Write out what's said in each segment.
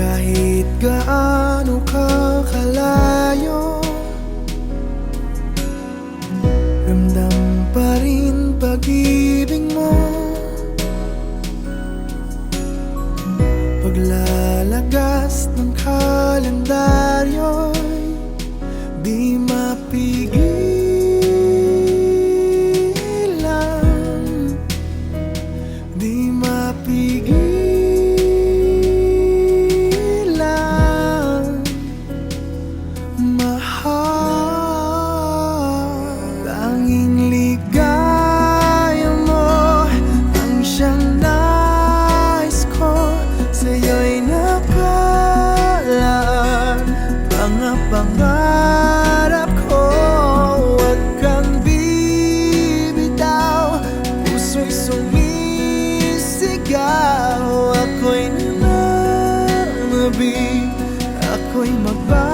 Kahit gaano ka kalayo Ramdam pa rin pag-ibig mo. Paglalagas ng kalendaryo Di mapigilan. Di mapigilan Mga pangarap ko Huwag kang bibitaw. Puso'y sumisigaw. Ako'y nananabig Ako'y magbabalik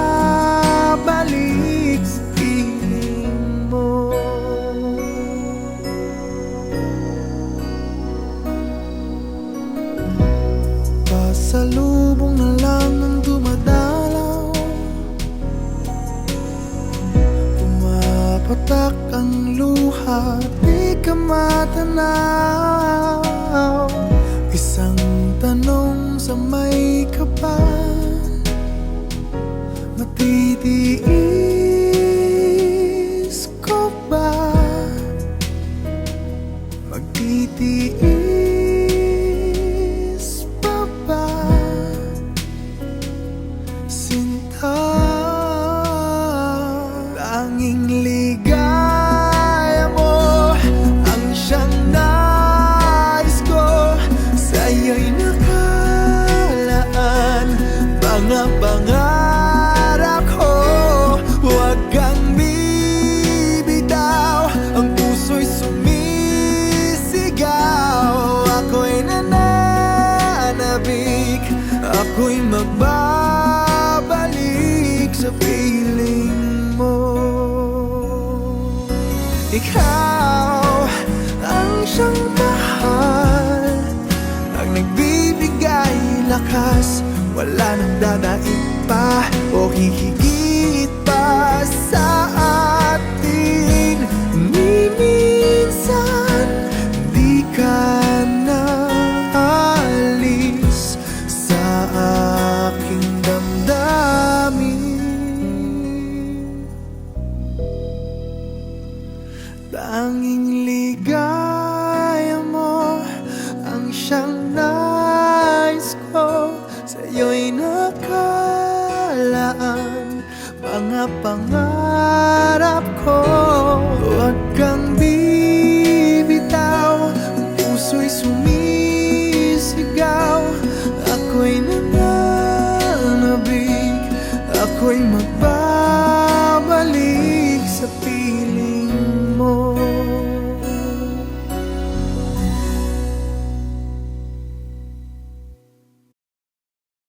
Di ka Ako'y magbabalik sa piling mo. Ikaw ang siyang mahal. Ang nagbibigay lakas Wala nang dadaig pa. O hihigit mga pangarap ko Huwag kang bibitaw, ang puso'y sumisigaw. Ako'y nananabig, ako'y magbabalik